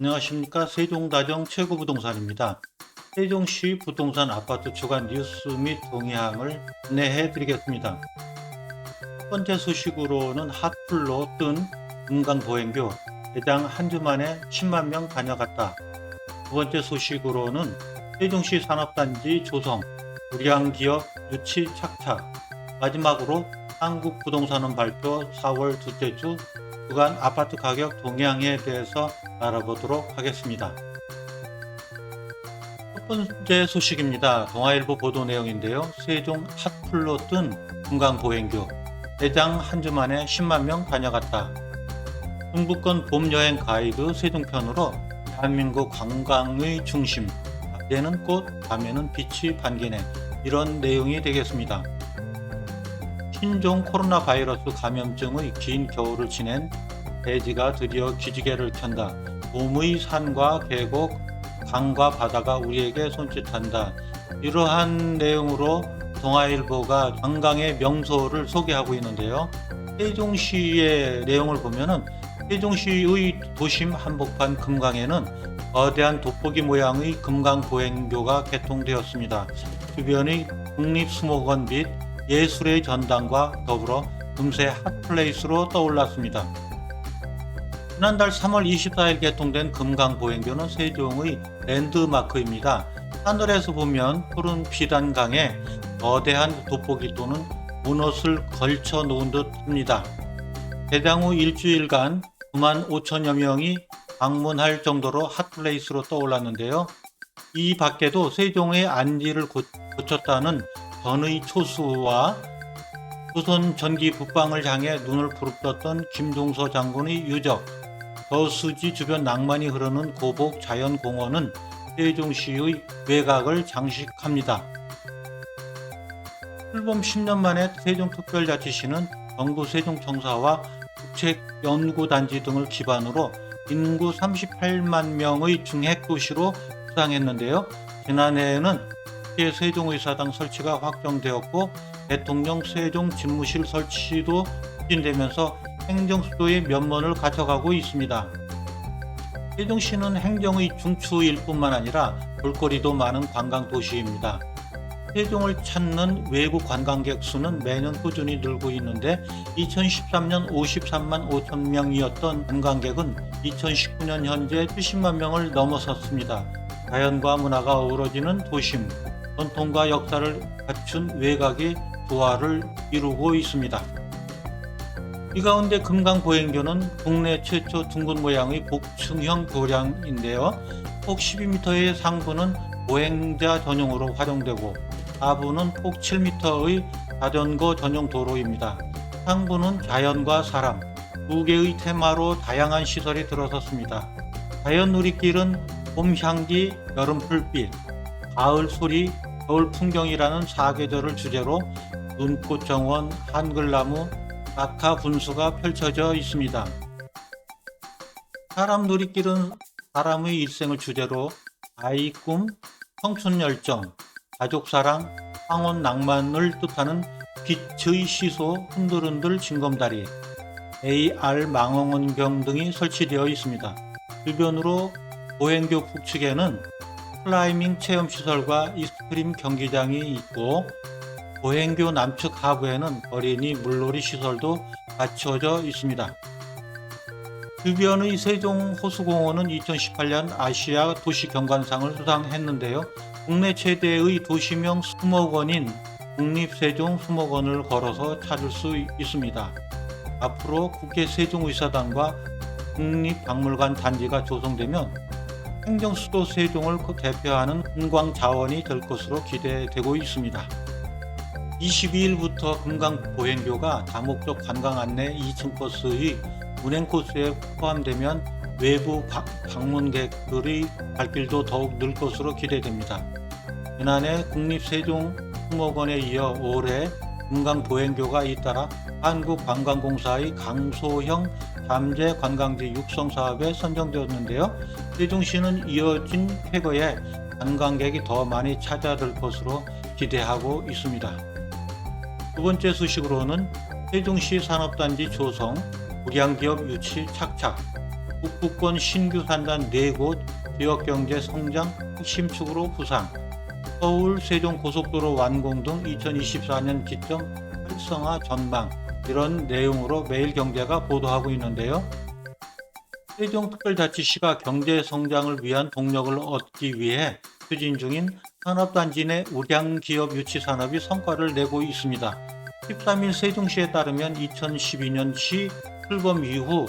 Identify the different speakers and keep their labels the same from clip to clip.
Speaker 1: 안녕하십니까 세종다정 최고부동산입니다. 세종시 부동산 아파트 주간 뉴스 및 동향을 안내해 드리겠습니다. 첫 번째 소식으로는 핫플로 뜬 금강보행교 대장 한주 만에 10만 명 다녀갔다. 두 번째 소식으로는 세종시 산업단지 조성, 우량기업 유치 착착. 마지막으로 한국부동산원 발표 4월 둘째 주 주간 아파트 가격 동향에 대해서 알아보도록 하겠습니다. 첫 번째 소식입니다. 동아일보 보도 내용인데요. 세종 핫플로 뜬 금강보행교 대장 한 주 만에 10만 명 다녀갔다. 중부권 봄 여행 가이드 세종편으로 대한민국 관광의 중심 앞에는 꽃, 밤에는 빛이 반기네 이런 내용이 되겠습니다. 신종 코로나 바이러스 감염증의 긴 겨울을 지낸 대지가 드디어 기지개를 켠다. 봄의 산과 계곡, 강과 바다가 우리에게 손짓한다. 이러한 내용으로 동아일보가 관광의 명소를 소개하고 있는데요. 세종시의 내용을 보면은 세종시의 도심 한복판 금강에는 거대한 돋보기 모양의 금강 보행교가 개통되었습니다. 주변의 국립수목원 및 예술의 전당과 더불어 금세 핫플레이스로 떠올랐습니다. 지난달 3월 24일 개통된 금강보행교는 세종의 랜드마크입니다. 하늘에서 보면 푸른 피단강에 거대한 돋보기 또는 문옷을 걸쳐 놓은 듯 합니다. 개장 후 일주일간 9만 5천여 명이 방문할 정도로 핫플레이스로 떠올랐는데요. 이 밖에도 세종의 안지를 고- 고쳤다는 전의 초수와 조선 전기 북방을 향해 눈을 부릅떴던 김동서 장군의 유적, 저수지 주변 낭만이 흐르는 고복 자연공원은 세종시의 외곽을 장식합니다. 출범 10년 만에 세종특별자치시는 정부 세종청사와 국책연구단지 등을 기반으로 인구 38만 명의 중핵도시로 수상했는데요. 지난해에는 국회 세종의사당 설치가 확정되었고 대통령 세종 집무실 설치도 추진되면서 행정 수도의 면모를 갖춰가고 있습니다. 세종시는 행정의 중추일 뿐만 아니라 볼거리도 많은 관광 도시입니다. 세종을 찾는 외국 관광객 수는 매년 꾸준히 늘고 있는데 2013년 53만 5천 명이었던 관광객은 2019년 현재 70만 명을 넘어섰습니다. 자연과 문화가 어우러지는 도심, 전통과 역사를 갖춘 외곽이 조화를 이루고 있습니다. 이 가운데 금강보행교는 국내 최초 둥근 모양의 복층형 교량인데요. 폭 12m의 상부는 보행자 전용으로 활용되고 하부는 폭 7m의 자전거 전용 도로입니다. 상부는 자연과 사람 두 개의 테마로 다양한 시설이 들어섰습니다. 자연 누리길은 봄 향기, 여름 풀빛, 가을 소리, 겨울 풍경이라는 사계절을 주제로 눈꽃 정원, 한글나무, 낙하 분수가 펼쳐져 있습니다. 사람 누리길은 사람의 일생을 주제로 아이 꿈, 청춘 열정, 가족 사랑, 황혼 낭만을 뜻하는 빛의 시소, 흔들흔들 징검다리, AR 망원경 등이 설치되어 있습니다. 주변으로 보행교 북측에는 클라이밍 체험 시설과 이스트림 경기장이 있고 보행교 남측 하부에는 어린이 물놀이 시설도 갖춰져 있습니다. 주변의 세종 호수공원은 2018년 아시아 도시 경관상을 수상했는데요. 국내 최대의 도시명 수목원인 국립세종 수목원을 걸어서 찾을 수 있습니다. 앞으로 국회 세종의사당과 국립박물관 단지가 조성되면 행정 수도 세종을 대표하는 관광 자원이 될 것으로 기대되고 있습니다. 22일부터 금강 보행교가 다목적 관광 안내 2층 버스의 운행 코스에 포함되면 외부 바- 방문객들의 발길도 더욱 늘 것으로 기대됩니다. 지난해 국립세종수목원에 이어 올해 금강 보행교가 잇따라 한국관광공사의 강소형 잠재 관광지 육성 사업에 선정되었는데요. 세종시는 이어진 쾌거에 관광객이 더 많이 찾아들 것으로 기대하고 있습니다. 두 번째 소식으로는 세종시 산업단지 조성, 우량기업 유치 착착. 북부권 신규 산단 4곳 지역경제 성장 핵심축으로 부상, 서울 세종 고속도로 완공 등 2024년 기점 활성화 전망 이런 내용으로 매일경제가 보도하고 있는데요. 세종특별자치시가 경제 성장을 위한 동력을 얻기 위해 추진 중인 산업단지 내 우량 기업 유치 산업이 성과를 내고 있습니다. 13일 세종시에 따르면 2012년 시 출범 이후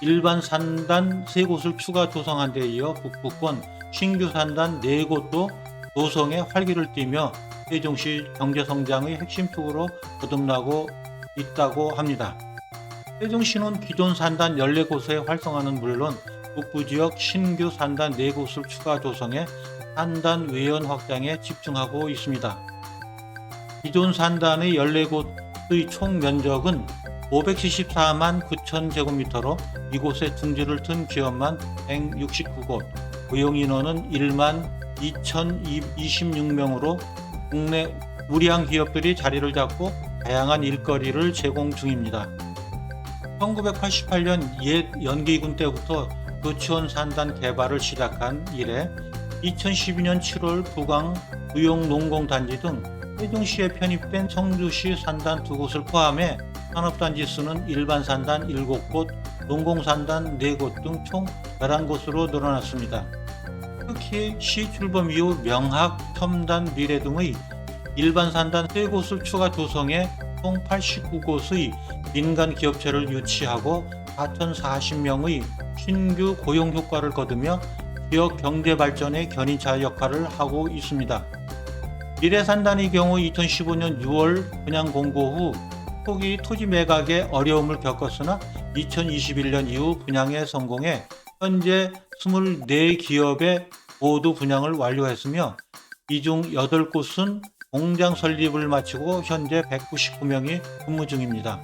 Speaker 1: 일반 산단 3곳을 추가 조성한 데 이어 북부권 신규 산단 4곳도 조성에 활기를 띠며 세종시 경제성장의 핵심 축으로 거듭나고 있다고 합니다. 세종시는 기존 산단 14곳의 활성화는 물론 북부 지역 신규 산단 4곳을 추가 조성해 산단 외연 확장에 집중하고 있습니다. 기존 산단의 14곳의 총 면적은 574만 9천 제곱미터로 이곳에 둥지를 튼 기업만 169곳, 고용 인원은 1만 2,026명으로 국내 우량 기업들이 자리를 잡고 다양한 일거리를 제공 중입니다. 1988년 옛 연기군 때부터 도치원 산단 개발을 시작한 이래 2012년 7월 부강 의용농공단지 등 세종시에 편입된 청주시 산단 두 곳을 포함해 산업단지 수는 일반 산단 7곳, 농공산단 4곳 등 총 11곳으로 늘어났습니다. 특히 시 출범 이후 명학, 첨단, 미래 등의 일반 산단 3곳을 추가 조성해 총 89곳의 민간 기업체를 유치하고 4,040명의 신규 고용 효과를 거두며 지역 경제 발전의 견인차 역할을 하고 있습니다. 미래산단의 경우 2015년 6월 분양 공고 후 초기 토지 매각에 어려움을 겪었으나 2021년 이후 분양에 성공해 현재 24기업에 모두 분양을 완료했으며 이 중 8곳은 공장 설립을 마치고 현재 199명이 근무 중입니다.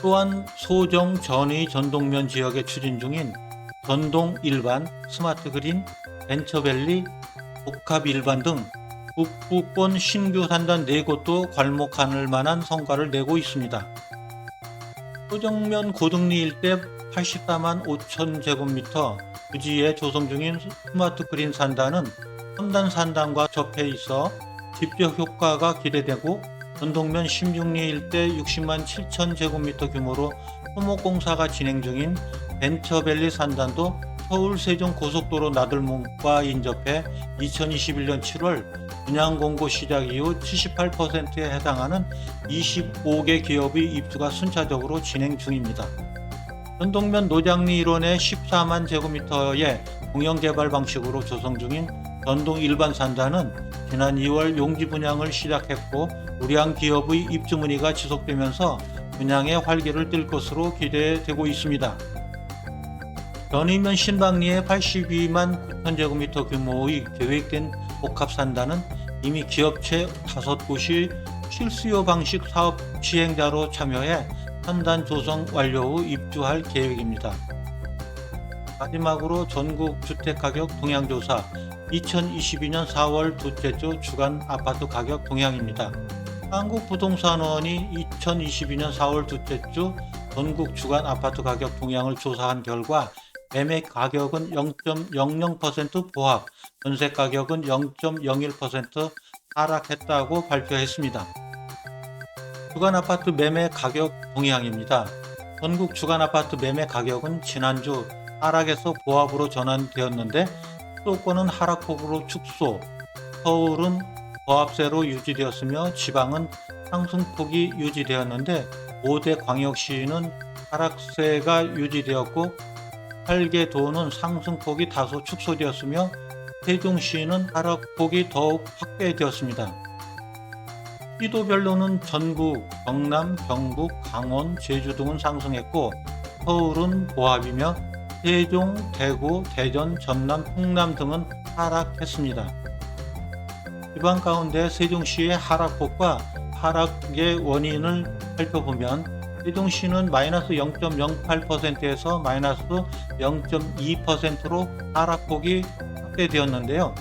Speaker 1: 또한 소정 전의 전동면 지역에 추진 중인 전동 일반, 스마트 그린, 벤처밸리, 복합 일반 등 북부권 신규 산단 4곳도 괄목할 만한 성과를 내고 있습니다. 소정면 고등리 일대 84만 5천 제곱미터 부지에 조성 중인 스마트 그린 산단은 첨단 산단과 접해 있어 집적 효과가 기대되고 전동면 16리 일대 60만 7천 제곱미터 규모로 토목공사가 진행 중인 벤처밸리 산단도 서울 세종 고속도로 나들목과 인접해 2021년 7월 분양 공고 시작 이후 78%에 해당하는 25개 기업의 입주가 순차적으로 진행 중입니다. 전동면 노장리 일원의 14만 제곱미터의 공영개발 방식으로 조성 중인 전동 일반 산단은 지난 2월 용지 분양을 시작했고 우량 기업의 입주 문의가 지속되면서 분양의 활기를 띨 것으로 기대되고 있습니다. 변이면 신방리의 82만 9천 제곱미터 규모의 계획된 복합 산단은 이미 기업체 5곳이 실수요 방식 사업 시행자로 참여해 산단 조성 완료 후 입주할 계획입니다. 마지막으로 전국 주택가격 동향조사 2022년 4월 둘째 주 주간 아파트 가격 동향입니다. 한국부동산원이 2022년 4월 둘째 주 전국 주간 아파트 가격 동향을 조사한 결과 매매 가격은 0.00% 보합, 전세 가격은 0.01% 하락했다고 발표했습니다. 주간 아파트 매매 가격 동향입니다. 전국 주간 아파트 매매 가격은 지난주 하락에서 보합으로 전환되었는데 수도권은 하락폭으로 축소, 서울은 보합세로 유지되었으며 지방은 상승폭이 유지되었는데 5대 광역시는 하락세가 유지되었고 8개 도는 상승폭이 다소 축소되었으며 세종시는 하락폭이 더욱 확대되었습니다. 시도별로는 전북, 경남, 경북, 강원, 제주 등은 상승했고 서울은 보합이며 세종, 대구, 대전, 전남, 충남 등은 하락했습니다. 이번 가운데 세종시의 하락폭과 하락의 원인을 살펴보면 세종시는 마이너스 0.08%에서 마이너스 0.2%로 하락폭이 확대되었는데요.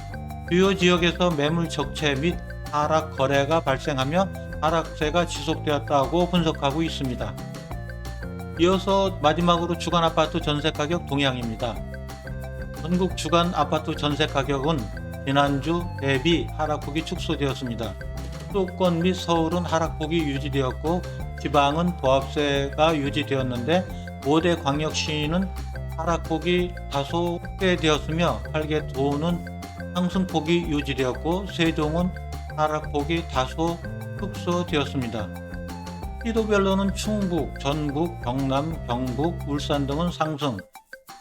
Speaker 1: 주요 지역에서 매물 적체 및 하락 거래가 발생하며 하락세가 지속되었다고 분석하고 있습니다. 이어서 마지막으로 주간 아파트 전세 가격 동향입니다. 전국 주간 아파트 전세 가격은 지난주 대비 하락폭이 축소되었습니다. 수도권 및 서울은 하락폭이 유지되었고 지방은 보합세가 유지되었는데 5대 광역시는 하락폭이 다소 확대되었으며 활개도는 상승폭이 유지되었고 세종은 하락폭이 다소 축소되었습니다. 시도별로는 충북, 전북, 경남, 경북, 울산 등은 상승,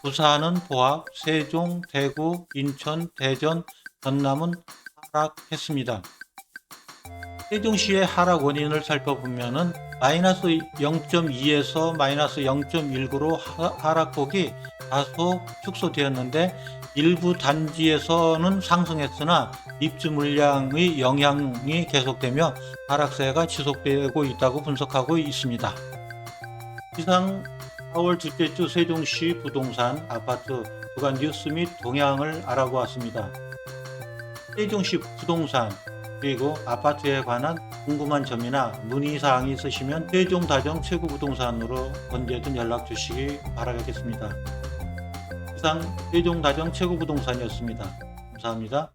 Speaker 1: 부산은 보합, 세종, 대구, 인천, 대전, 전남은 하락했습니다. 세종시의 하락 원인을 살펴보면은 마이너스 0.2에서 마이너스 0.19로 하락폭이 다소 축소되었는데 일부 단지에서는 상승했으나 입주 물량의 영향이 계속되며 하락세가 지속되고 있다고 분석하고 있습니다. 이상 4월 둘째 주 세종시 부동산 아파트 주간 뉴스 및 동향을 알아보았습니다. 세종시 부동산 그리고 아파트에 관한 궁금한 점이나 문의사항이 있으시면 세종다정 최고부동산으로 언제든 연락 주시기 바라겠습니다. 이상 세종다정 최고부동산이었습니다. 감사합니다.